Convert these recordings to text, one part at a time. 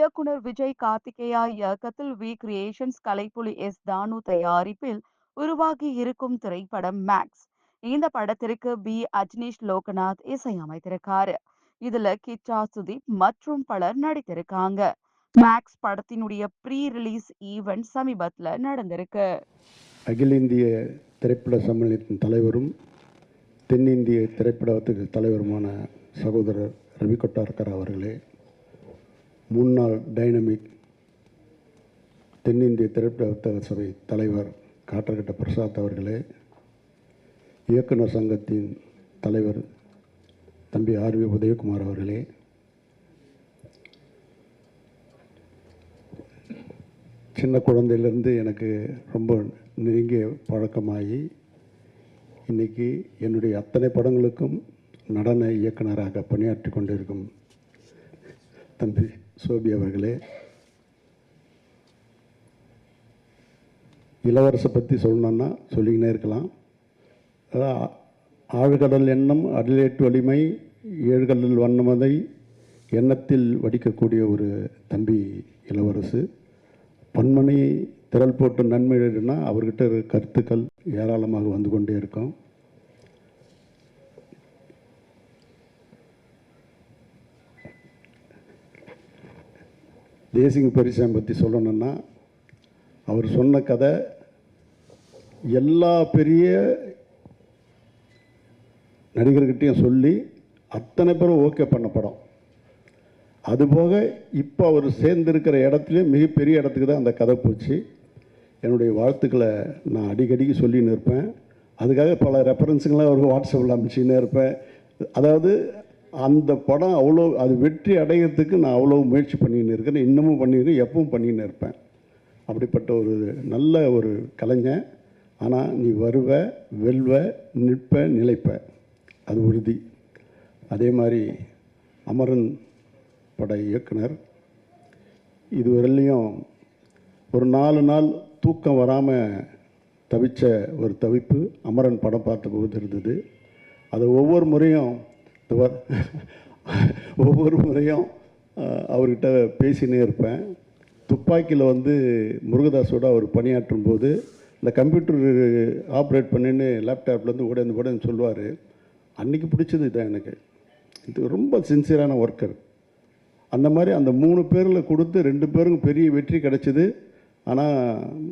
இயக்குனர் விஜய் கார்த்திகேயா இயக்கத்தில் we creations Kalaipuli S தானு தயாரிப்பில் உருவாகி இருக்கும் திரைப்படம் மேக்ஸ் இந்த படத்திற்கு பி அஜ்னீஷ் லோகநாத் இசையமைத்திருக்காரு. இதுல கிச்சா சுதீப் மற்றும் பலர் நடித்திருக்காங்க. மேக்ஸ் படத்தினுடைய ப்ரீ ரிலீஸ் ஈவெண்ட் சமீபத்தில் நடந்திருக்கு. அகில இந்திய திரைப்பட சம்மேளனத்தின் தலைவரும் தென்னிந்திய திரைப்படத்துக்கு தலைவருமான சகோதரர் ரவி கொட்டார்கர் அவர்களே முன்னாள் டைனமிக் தென்னிந்திய திரைப்பட வர்த்தக சபை தலைவர் காற்றகட்ட பிரசாத் அவர்களே இயக்குனர் சங்கத்தின் தலைவர் தம்பி ஆர்வி உதயகுமார் அவர்களே சின்ன குழந்தையிலேருந்து எனக்கு ரொம்ப நெருங்கிய பழக்கமாகி இன்றைக்கி என்னுடைய அத்தனை படங்களுக்கும் நடன இயக்குனராக பணியாற்றி கொண்டிருக்கும் தம்பி சோபி அவர்களே இளவரசை பற்றி சொல்லணுன்னா சொல்லிக்கினே இருக்கலாம். ஆழ்கடல் எண்ணம் அடலேட்டு வலிமை ஏழ்கடல் வண்ணமதை எண்ணத்தில் வடிக்கக்கூடிய ஒரு தம்பி இளவரசு. பன்மணி திரள் போட்டு நன்மை எழுதுனா அவர்கிட்ட கருத்துக்கள் ஏராளமாக வந்து கொண்டே இருக்கும். தேசிங்க பெரிசாம் பற்றி சொல்லணும்னா அவர் சொன்ன கதை எல்லா பெரிய நடிகர்கிட்டையும் சொல்லி அத்தனை பேரும் ஓகே பண்ண படம். அதுபோக இப்போ அவர் சேர்ந்திருக்கிற இடத்துலையும் மிகப்பெரிய இடத்துக்கு தான் அந்த கதை போச்சு. என்னுடைய வாழ்த்துக்களை நான் அடிக்கடிக்கு சொல்லின்னு இருப்பேன். அதுக்காக பல ரெஃபரன்ஸுங்களாம் அவருக்கு வாட்ஸ்அப்பில் அனுப்பிச்சின்னே இருப்பேன். அதாவது அந்த படம் அவ்வளோ அது வெற்றி அடையிறதுக்கு நான் அவ்வளோ முயற்சி பண்ணின்னு இருக்கிறேன் இன்னமும் பண்ணிடுறேன் எப்பவும் பண்ணின்னு இருப்பேன். அப்படிப்பட்ட ஒரு நல்ல ஒரு கலைஞன். ஆனால் நீ வருவ வெல்வ நிற்ப நிலைப்ப. அது உறுதி. அதே மாதிரி அமரன் பட இயக்குனர். இதுவரையிலையும் ஒரு நாலு நாள் தூக்கம் வராமல் தவிச்ச ஒரு தவிப்பு அமரன் படம் பார்த்த போது இருந்தது. அது ஒவ்வொரு முறையும் ஒவ்வொரு முறையும் அவர்கிட்ட பேசினே இருப்பேன். துப்பாக்கியில் வந்து முருகதாஸோட அவர் பணியாற்றும் போது இந்த கம்ப்யூட்டர் ஆப்ரேட் பண்ணின்னு லேப்டாப்லேருந்து ஓடந்து ஓடன்னு சொல்லுவார். அன்றைக்கி பிடிச்சது இதான் எனக்கு. இது ரொம்ப சின்சியரான ஒர்க்கர் அந்த மாதிரி அந்த மூணு பேரில் கொடுத்து ரெண்டு பேருக்கும் பெரிய வெற்றி கிடைச்சிது. ஆனால்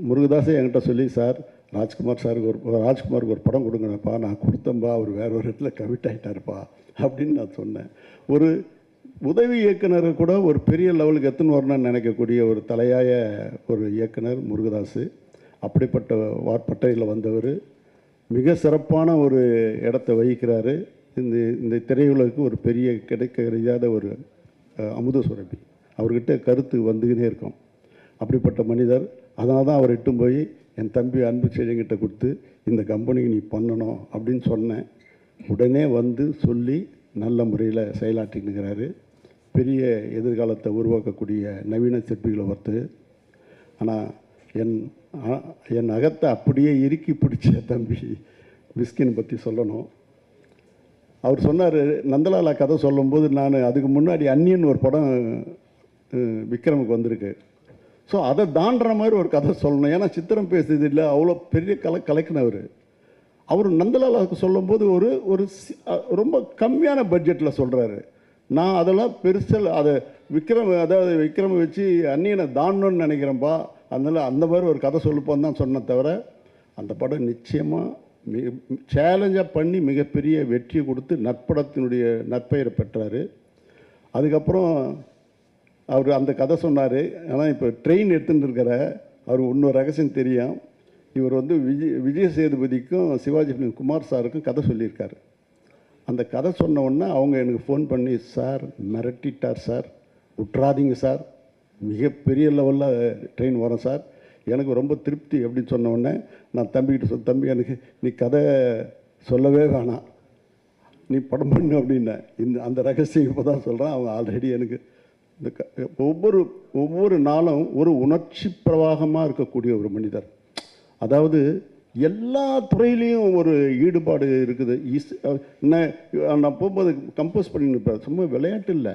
முருகதாஸே என்கிட்ட சொல்லி சார் ராஜ்குமார் சாருக்கு ஒரு ராஜ்குமாருக்கு ஒரு படம் கொடுங்கப்பா நான் கொடுத்தேன்பா. அவர் வேற ஒரு இடத்துல கமிட் ஆகிட்டாருப்பா அப்படின்னு நான் சொன்னேன். ஒரு உதவி இயக்குனரை கூட ஒரு பெரிய லெவலுக்கு எத்தனை வரணும்னு நினைக்கக்கூடிய ஒரு தலையாய ஒரு இயக்குனர் முருகதாஸ் அப்படிப்பட்ட வார்பட்டையில் வந்தவர் மிக சிறப்பான ஒரு இடத்தை வகிக்கிறாரு. இந்த இந்த திரையுலகுக்கு ஒரு பெரிய கிடைக்க கிடையாத ஒரு அமுத சுரபி. அவர்கிட்ட கருத்து வந்துக்கினே இருக்கும். அப்படிப்பட்ட மனிதர். அதனால தான் அவர் இட்டும் போய் என் தம்பி அன்பு செய்யங்கிட்ட கொடுத்து இந்த கம்பெனிக்கு நீ பண்ணணும் அப்படின்னு சொன்னேன். உடனே வந்து சொல்லி நல்ல முறையில் செயலாற்றினுக்கிறாரு பெரிய எதிர்காலத்தை உருவாக்கக்கூடிய நவீன சிற்பிகளை ஒருத்தர். ஆனால் என் என் அகத்தை அப்படியே இறுக்கி பிடிச்ச தம்பி விஸ்கின் பற்றி சொல்லணும். அவர் சொன்னார் நந்தலாலா கதை சொல்லும்போது நான் அதுக்கு முன்னாடி அந்நியன் ஒரு படம் விக்ரமுக்கு வந்திருக்கு. ஸோ அதை தாண்டுற மாதிரி ஒரு கதை சொல்லணும். ஏன்னா சித்திரம் பேசுறது இல்லை அவ்வளோ பெரிய கலை கலைக்கினவர். அவர் நந்தலாலாவுக்கு சொல்லும்போது ஒரு ஒரு ரொம்ப கம்மியான பட்ஜெட்டில் சொல்கிறாரு நான் அதெல்லாம் பெருசல் அதை விக்ரம் அதாவது விக்ரமை வச்சு அன்னியனை தாண்டணும்னு நினைக்கிறேன்ப்பா அதனால் அந்த மாதிரி ஒரு கதை சொல்லுப்பான்னு தான் சொன்ன தவிர அந்த படம் நிச்சயமாக மிக சேலஞ்சாக பண்ணி மிகப்பெரிய வெற்றி கொடுத்து நற்படத்தினுடைய நற்பெயரை பெற்றார். அதுக்கப்புறம் அவர் அந்த கதை சொன்னார். ஆனால் இப்போ ட்ரெயின் எடுத்துகிட்டு இருக்கிற அவர் இன்னொரு ரகசியம் தெரியும். இவர் வந்து விஜய் விஜய் சேதுபதிக்கும் சிவாஜி குமார் சாருக்கும் கதை சொல்லியிருக்காரு. அந்த கதை சொன்ன உடனே அவங்க எனக்கு ஃபோன் பண்ணி சார் மிரட்டிட்டார் சார். விட்றாதீங்க சார். மிகப்பெரிய லெவலில் ட்ரெயின் வரும் சார். எனக்கு ரொம்ப திருப்தி அப்படின்னு சொன்ன உடனே நான் தம்பிக்கிட்ட சொல் தம்பி எனக்கு நீ கதை சொல்லவே வேணாம். நீ படம் பண்ணு அப்படின்னேன் இந்த அந்த ரகசியம் இப்போ தான் சொல்கிறேன் அவங்க ஆல்ரெடி எனக்கு இந்த க ஒவ்வொரு ஒவ்வொரு நாளும் ஒரு உணர்ச்சி பிரவாகமாக இருக்கக்கூடிய ஒரு மனிதர். அதாவது எல்லா துறையிலையும் ஒரு ஈடுபாடு இருக்குது. இஸ் என்ன நான் போகும்போது கம்போஸ் பண்ணிட்டு சும்மா விளையாட்டு இல்லை.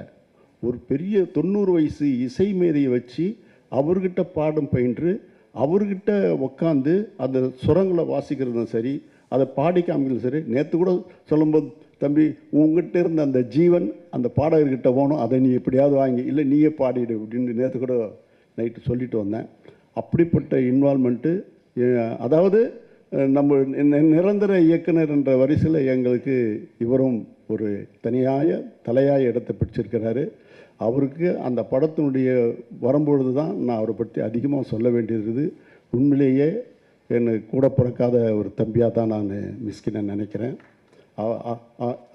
ஒரு பெரிய தொண்ணூறு வயசு இசை மேதையை வச்சு அவர்கிட்ட பாடம் பயின்று அவர்கிட்ட உக்காந்து அந்த சுரங்களை வாசிக்கிறதும் சரி அதை பாடி காமிக்கிறதும் சரி நேற்று கூட சொல்லும்போது தம்பி உங்ககிட்ட இருந்த அந்த ஜீவன் அந்த பாடகர்கிட்ட போகணும். அதை நீ எப்படியாவது வாங்கி இல்லை நீயே பாடிடு அப்படின்னு நேற்று கூட நைட்டு சொல்லிட்டு வந்தேன். அப்படிப்பட்ட இன்வால்மெண்ட்டு அதாவது நம்ம நிரந்தர இயக்குனர் என்ற வரிசையில் எங்களுக்கு இவரும் ஒரு தனியாய தலையாய இடத்தை பிடிச்சிருக்கிறாரு. அவருக்கு அந்த படத்தினுடைய வரும்பொழுது தான் நான் அவரை பற்றி அதிகமாக சொல்ல வேண்டியிருக்குது. உண்மையிலேயே என்னை கூட பிறக்காத ஒரு தம்பியாக தான் நான் மிஸ்கினை நினைக்கிறேன்.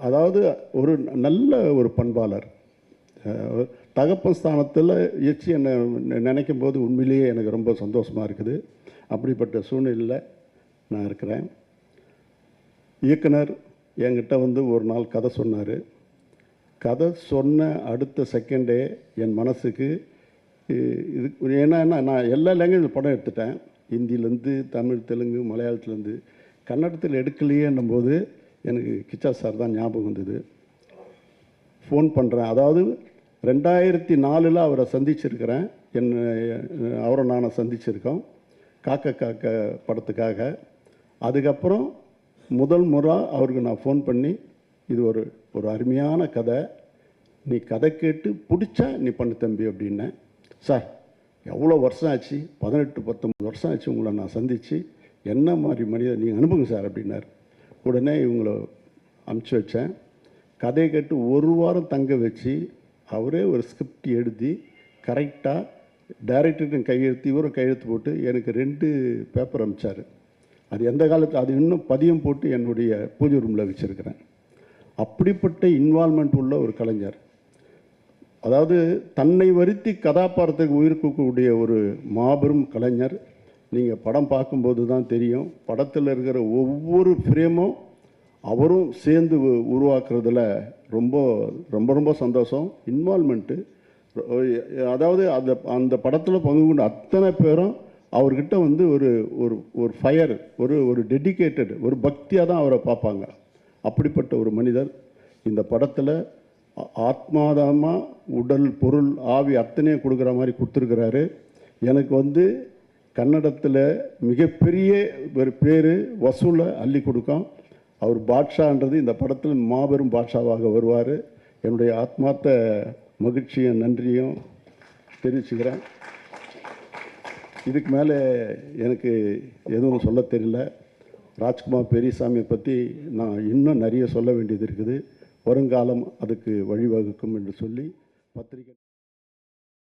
அதாவது ஒரு நல்ல ஒரு பண்பாளர். தகப்பன் ஸ்தானத்தில் எச்சு என்னை நினைக்கும் போது உண்மையிலேயே எனக்கு ரொம்ப சந்தோஷமாக இருக்குது. அப்படிப்பட்ட சூழ்நிலையில் நான் இருக்கிறேன். இயக்குனர் என்கிட்ட வந்து ஒரு நாள் கதை சொன்னார். கதை சொன்ன அடுத்த செகண்டே என் மனசுக்கு இது ஏன்னா நான் எல்லா லேங்குவேஜ் படம் எடுத்துட்டேன். ஹிந்திலேருந்து தமிழ் தெலுங்கு மலையாளத்துலேருந்து. கன்னடத்தில் எடுக்கலையேன்னும் போது எனக்கு கிச்சா சார் தான் ஞாபகம் வந்தது. ஃபோன் பண்ணுறேன் அதாவது ரெண்டாயிரத்தி நாலில் அவரை சந்திச்சிருக்கிறேன். என்ன அவரை நான் சந்திச்சிருக்கோம். காக்க காக்க படத்துக்காக அதுக்கப்புறம் முதல் முறை அவருக்கு நான் ஃபோன் பண்ணி இது ஒரு ஒரு அருமையான கதை. நீ கதை கேட்டு பிடிச்சா நீ பண்ணு தம்பி அப்படின்னேன். சார் எவ்வளோ வருஷம் ஆச்சு? பதினெட்டு பத்தொம்பது வருஷம் ஆச்சு உங்களை நான் சந்தித்து என்ன மாதிரி மனிதர் நீங்கள் அனுப்புங்க சார் அப்படின்னார். உடனே இவங்கள அமுச்சு வச்சேன். கதையை கேட்டு ஒரு வாரம் தங்க வச்சு அவரே ஒரு ஸ்கிரிப்ட் எழுதி கரெக்டாக டைரக்டர்கிட்ட கையெழுத்து இவரும் கையெழுத்து போட்டு எனக்கு ரெண்டு பேப்பர் அனுப்பிச்சார் அது எந்த காலத்தில் அது இன்னும் பதியம் போட்டு என்னுடைய பூஜை ரூமில் வச்சுருக்கிறேன். அப்படிப்பட்ட இன்வால்மெண்ட் உள்ள ஒரு கலைஞர். அதாவது தன்னை வருத்தி கதாபாத்திரத்துக்கு உயிர் ஒரு மாபெரும் கலைஞர். நீங்கள் படம் பார்க்கும்போது தான் தெரியும். படத்தில் இருக்கிற ஒவ்வொரு ஃப்ரேமும் அவரும் சேர்ந்து உ- உருவாக்குறதுல ரொம்ப ரொம்ப ரொம்ப சந்தோஷம். இன்வால்மெண்ட்டு அதாவது அந்த அந்த படத்தில் பங்கு கொண்ட அத்தனை பேரும் அவர்கிட்ட வந்து ஒரு ஒரு ஒரு ஃபயர் ஒரு ஒரு டெடிகேட்டட் ஒரு பக்தியாக தான் அவரை பார்ப்பாங்க. அப்படிப்பட்ட ஒரு மனிதர். இந்த படத்தில் ஆத்மாதமாக உடல் பொருள் ஆவி அத்தனையும் கொடுக்குற மாதிரி கொடுத்துருக்கிறாரு. எனக்கு வந்து கன்னடத்தில் மிகப்பெரிய ஒரு பேர் வசூலை அள்ளி கொடுக்கும். அவர் பாட்ஷான்றது இந்த படத்தில் மாபெரும் பாட்ஷாவாக வருவார். என்னுடைய ஆத்மார்த்த மகிழ்ச்சியும் நன்றியும் தெரிவிச்சுக்கிறேன். இதுக்கு மேலே எனக்கு எதுவும் சொல்ல தெரியல. ராஜ்குமார் பெரியசாமியை பற்றி நான் இன்னும் நிறைய சொல்ல வேண்டியது இருக்குது. வருங்காலம் அதுக்கு வழிவகுக்கும் என்று சொல்லி பத்திரிகை